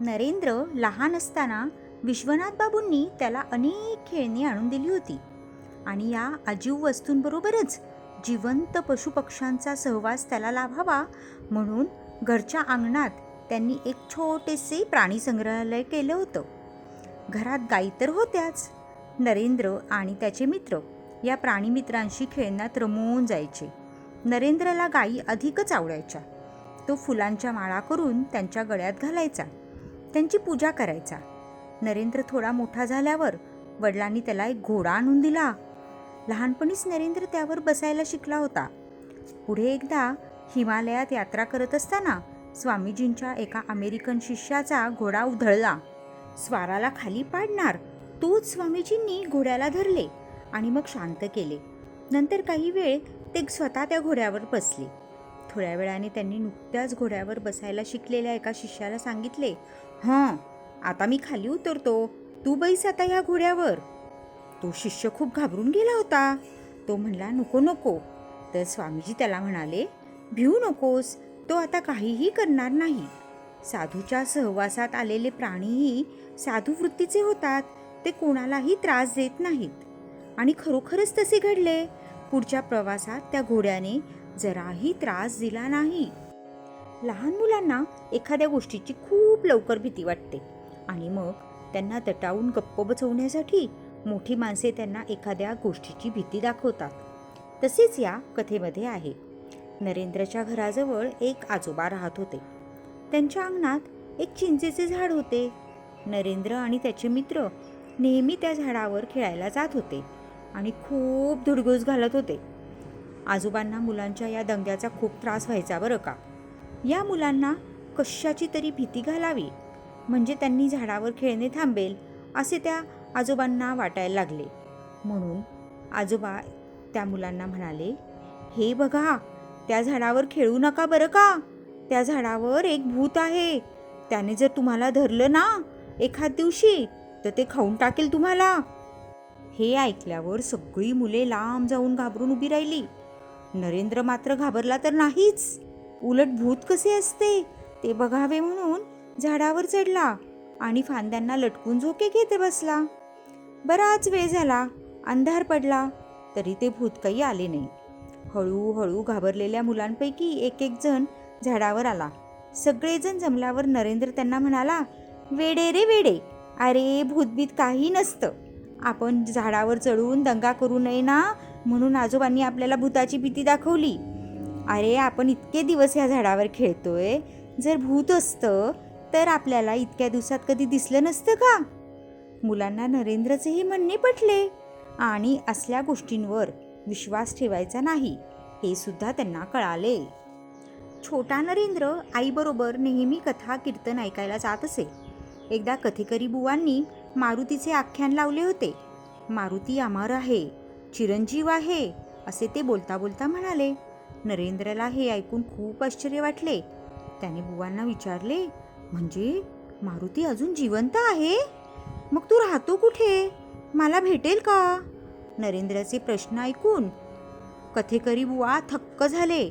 नरेंद्र लहान असताना विश्वनाथ बाबूंनी त्याला अनेक खेळणी आणून दिली होती. आणि या अजीव वस्तूंबरोबरच जिवंत पशुपक्ष्यांचा सहवास त्याला लाभावा म्हणून घरच्या अंगणात त्यांनी एक छोटेसे प्राणी संग्रहालय केलं होतं. घरात गायी तर होत्याच. नरेंद्र आणि त्याचे मित्र या प्राणीमित्रांशी खेळण्यात रमवून जायचे. नरेंद्रला गायी अधिकच आवडायच्या. तो फुलांच्या माळा करून त्यांच्या गळ्यात घालायचा. त्यांची पूजा करायचा. नरेंद्र थोडा मोठा झाल्यावर वडिलांनी त्याला एक घोडा आणून दिला. लहानपणीच नरेंद्र त्यावर बसायला शिकला होता. पुढे एकदा हिमालयात यात्रा करत असताना स्वामीजींच्या एका अमेरिकन शिष्याचा घोडा उधळला. स्वाराला खाली पाडणार तोच स्वामीजींनी घोड्याला धरले आणि मग शांत केले. नंतर काही वेळ ते स्वतः त्या घोड्यावर बसले. थोड्या वेळाने त्यांनी नुकत्याच घोड्यावर बसायला शिकलेल्या एका शिष्याला सांगितले हां आता मी खाली उतरतो. तू बैस आता ह्या घोड्यावर. तो शिष्य खूप घाबरून गेला होता. तो म्हणला नको नको. तर स्वामीजी त्याला म्हणाले भिऊ नकोस तो आता काहीही करणार नाही. साधूच्या सहवासात आलेले प्राणीही साधू वृत्तीचे होतात. ते कोणालाही त्रास देत नाहीत. आणि खरोखरच तसे घडले. पुढच्या प्रवासात त्या घोड्याने जराही त्रास दिला नाही. लहान मुलांना एखाद्या गोष्टीची खूप लवकर भीती वाटते. आणि मग त्यांना दटावून गप्प बसवण्यासाठी मोठी माणसे त्यांना एखाद्या गोष्टीची भीती दाखवतात. तसेच या कथेमध्ये आहे. नरेंद्रच्या घराजवळ एक आजोबा राहत होते. त्यांच्या अंगणात एक चिंचेचे झाड होते. नरेंद्र आणि त्याचे मित्र नेहमी त्या झाडावर खेळायला जात होते आणि खूप धुडगूस घालत होते. आजोबांना मुलांच्या या दंग्याचा खूप त्रास व्हायचा बरं का? या मुलांना कशाची तरी भीती घालावी म्हणजे त्यांनी झाडावर खेळणे थांबेल असे त्या आजोबांना वाटायला लागले. म्हणून आजोबा त्या मुलांना म्हणाले हे बघा त्या झाडावर खेळू नका बरं का? त्या झाडावर एक भूत आहे. त्याने जर तुम्हाला धरलं ना एखाद दिवशी तर ते खाऊन टाकेल तुम्हाला. हे ऐकल्यावर सगळी मुले लांब जाऊन घाबरून उभी राहिली. नरेंद्र मात्र घाबरला तर नाहीच. उलट भूत कसे असते? ते बघावे म्हणून झाडावर चढला आणि फांद्यांना लटकून झोके घेत बसला. बराच वेळ झाला अंधार पडला तरी ते भूत काही आले नाही. हळूहळू घाबरलेल्या मुलांपैकी एक एक जण झाडावर आला. सगळेजण जमल्यावर नरेंद्र त्यांना म्हणाला वेडे रे वेडे अरे भूतभीत काही नसतं. आपण झाडावर चढून दंगा करू नये ना म्हणून आजोबांनी आपल्याला भूताची भीती दाखवली. अरे आपण इतके दिवस ह्या झाडावर खेळतोय. जर भूत असतं तर आपल्याला इतक्या दिवसात कधी दिसलं नसतं का? मुलांना नरेंद्रचेही म्हणणे पटले. आणि असल्या गोष्टींवर विश्वास ठेवायचा नाही हे सुद्धा त्यांना कळाले. छोटा नरेंद्र आईबरोबर नेहमी कथा कीर्तन ऐकायला जात असे. एकदा कथेकरी बुवांनी मारुतीचे आख्यान लावले होते. मारुती अमर आहे चिरंजीव आहे असे ते बोलता बोलता म्हणाले. नरेंद्रला हे ऐकून खूप आश्चर्य वाटले. त्याने बुवांना विचारले म्हणजे मारुती अजून जिवंत आहे? मग तू राहतो कुठे? मला भेटेल का? नरेंद्रचे प्रश्न ऐकून कथेकरी बुवा थक्क झाले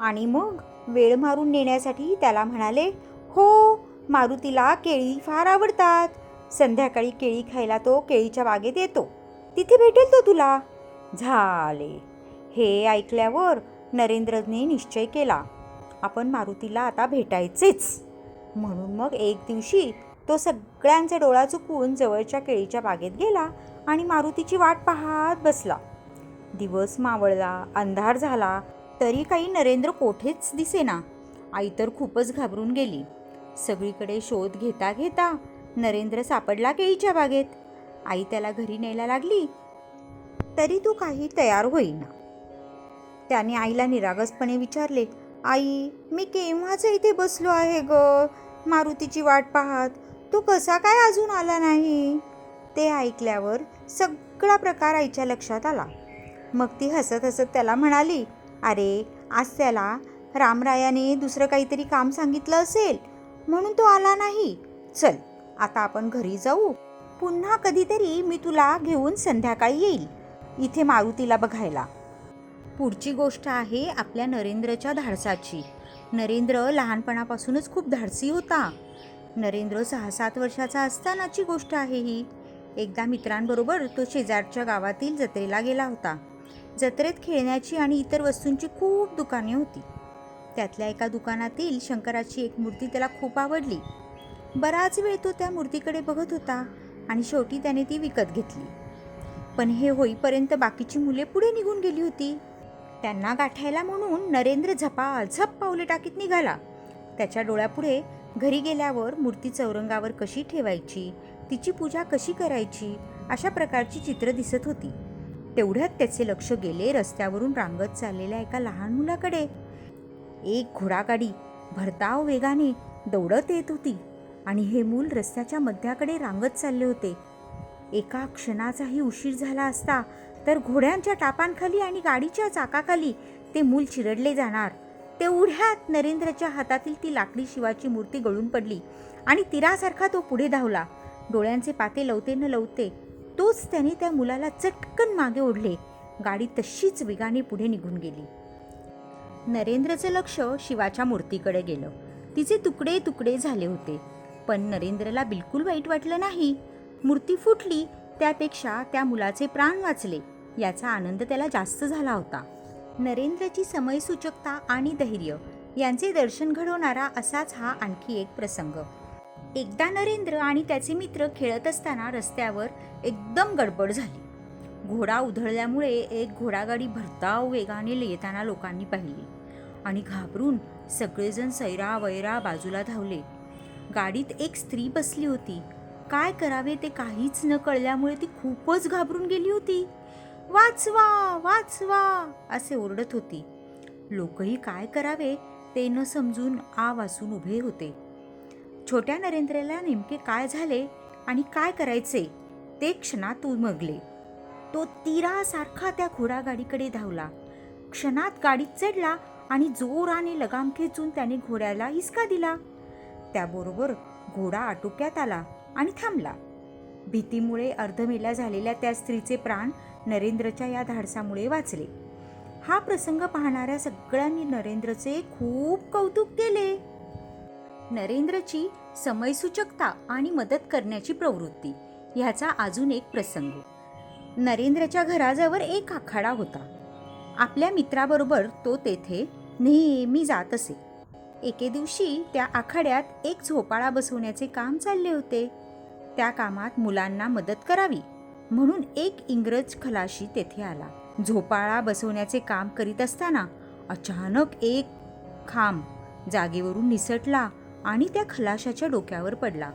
आणि मग वेळ मारून नेण्यासाठी त्याला म्हणाले हो मारुतीला केळी फार आवडतात. संध्याकाळी केळी खायला तो केळीच्या बागेत येतो तिथे भेटेल तो तुला. झाले. हे ऐकल्यावर नरेंद्रने निश्चय केला. आपण मारुतीला आता भेटायचेच. म्हणून मग एक दिवशी तो सगळ्यांचा डोळा चुकवून जवळच्या केळीच्या बागेत गेला आणि मारुतीची वाट पाहत बसला. दिवस मावळला अंधार झाला तरी काही नरेंद्र कोठेच दिसेना. आई तर खूपच घाबरून गेली. सगळीकडे शोध घेता घेता नरेंद्र सापडला केळीच्या बागेत. आई त्याला घरी न्यायला लागली. तरी तू काही तयार होईना. त्याने आईला निरागसपणे विचारले आई मी केव्हाच इथे बसलो आहे ग? मारुतीची वाट पाहत. तू कसा काय अजून आला नाही? ते ऐकल्यावर सगळा प्रकार आईच्या लक्षात आला. मग ती हसत हसत त्याला म्हणाली अरे आज त्याला रामरायाने दुसरं काहीतरी काम सांगितलं असेल म्हणून तो आला नाही. चल आता आपण घरी जाऊ. पुन्हा कधीतरी मी तुला घेऊन संध्याकाळी येईल. इथे मारुतीला बघायला. पुढची गोष्ट आहे आपल्या नरेंद्रच्या धाडसाची. नरेंद्र लहानपणापासूनच खूप धाडसी होता. नरेंद्र सहा सात वर्षाचा असतानाची गोष्ट आहे ही. एकदा मित्रांबरोबर तो शेजारच्या गावातील जत्रेला गेला होता. जत्रेत खेळण्याची आणि इतर वस्तूंची खूप दुकाने होती. त्यातल्या एका दुकानातील शंकराची एक मूर्ती त्याला खूप आवडली. बराच वेळ तो त्या मूर्तीकडे बघत होता आणि शेवटी त्याने ती विकत घेतली. पण हे होईपर्यंत बाकीची मुले पुढे निघून गेली होती. त्यांना गाठायला म्हणून नरेंद्र झपाझप पावले टाकीत निघाला. त्याच्या डोळ्यापुढे घरी गेल्यावर मूर्ती चौरंगावर कशी ठेवायची तिची पूजा कशी करायची अशा प्रकारची चित्र दिसत होती. तेवढ्यात त्याचे लक्ष गेले रस्त्यावरून रांगत चाललेल्या एका लहान मुलाकडे. एक घोडागाडी भरताव वेगाने दौडत येत होती आणि हे मूल रस्त्याच्या मध्याकडे रांगत चालले होते. एका क्षणाचाही उशीर झाला असता तर घोड्यांच्या टापांखाली आणि गाडीच्या चाकाखाली ते मूल चिरडले जाणार. तेवढ्यात नरेंद्रच्या हातातील ती लाकडी शिवाची मूर्ती गळून पडली आणि तिरासारखा तो पुढे धावला. डोळ्यांचे पाते लवते न लवते तोच त्याने त्या मुलाला चटकन मागे ओढले. गाडी तशीच वेगाने पुढे निघून गेली. नरेंद्रचं लक्ष शिवाच्या मूर्तीकडे गेलं. तिचे तुकडे तुकडे झाले होते. पण नरेंद्रला बिलकुल वाईट वाटलं नाही. मूर्ती फुटली त्यापेक्षा त्या मुलाचे प्राण वाचले. याचा आनंद त्याला जास्त झाला होता. नरेंद्रची समयसूचकता आणि धैर्य यांचे दर्शन घडवणारा असाच हा आणखी एक प्रसंग. एकदा नरेंद्र आणि त्याचे मित्र खेळत असताना रस्त्यावर एकदम गडबड झाली. घोडा उधळल्यामुळे एक घोडागाडी भरताव वेगाने येताना लोकांनी पाहिली आणि घाबरून सगळेजण सैरा वैरा बाजूला धावले. गाडीत एक स्त्री बसली होती. काय करावे ते काहीच न कळल्यामुळे ती खूपच घाबरून गेली होती. वाचवा वाचवा असे ओरडत होती. लोकही काय करावे ते न समजून आ वाचून उभे होते. छोट्या नरेंद्रला नेमके काय झाले आणि काय करायचे ते क्षणात उमगले. तो तीरासारखा त्या घोडागाडीकडे धावला. क्षणात गाडीत चढला आणि जोराने लगाम खेचून त्याने घोड्याला हिसका दिला. त्याबरोबर घोडा आटोक्यात आला आणि थांबला. भीतीमुळे अर्धमेल्या झालेल्या त्या स्त्रीचे प्राण नरेंद्रच्या या धाडसामुळे वाचले. हा प्रसंग पाहणाऱ्या सगळ्यांनी नरेंद्रचे खूप कौतुक केले. नरेंद्रची समयसूचकता आणि मदत करण्याची प्रवृत्ती ह्याचा अजून एक प्रसंग. नरेंद्रच्या घराजवळ एक आखाडा होता. आपल्या मित्राबरोबर तो तेथे नेहमी जात असे. एके दिवशी त्या आखाड्यात एक झोपाळा बसवण्याचे काम चालले होते. त्या कामात मुलांना मदत करावी. म्हणून एक इंग्रज खलाशी तेथे आला. झोपाळा बसवण्याचे काम करीत असताना अचानक एक खांब जागेवरून निसटला आणि त्या खलाशाच्या डोक्यावर पडला.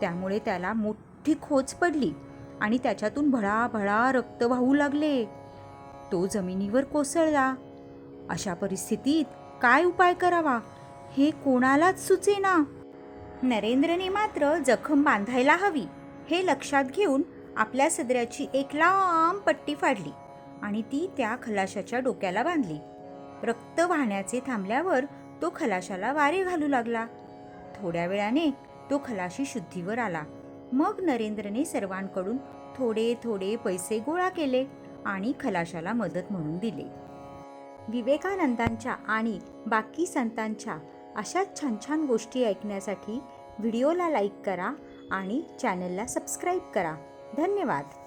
त्यामुळे त्याला मोठी खोच पडली आणि त्याच्यातून भळाभळा रक्त वाहू लागले. तो जमिनीवर कोसळला. अशा परिस्थितीत काय उपाय करावा? हे कोणालाच सुचेना. नरेंद्रने मात्र जखम बांधायला हवी हे लक्षात घेऊन आपल्या सदऱ्याची एक लांब पट्टी फाडली आणि ती त्या खलाशाच्या डोक्याला बांधली. रक्त वाहण्याचे थांबल्यावर तो खलाशाला वारे घालू लागला. थोड्या वेळाने तो खलाशी शुद्धीवर आला. मग नरेंद्रने सर्वांकडून थोडे थोडे पैसे गोळा केले आणि खलाशाला मदत म्हणून दिले. विवेकानंदांच्या आणि बाकी संतांच्या अशाच छान छान गोष्टी ऐकण्यासाठी व्हिडिओला लाईक करा आणि चॅनलला सबस्क्राईब करा. धन्यवाद.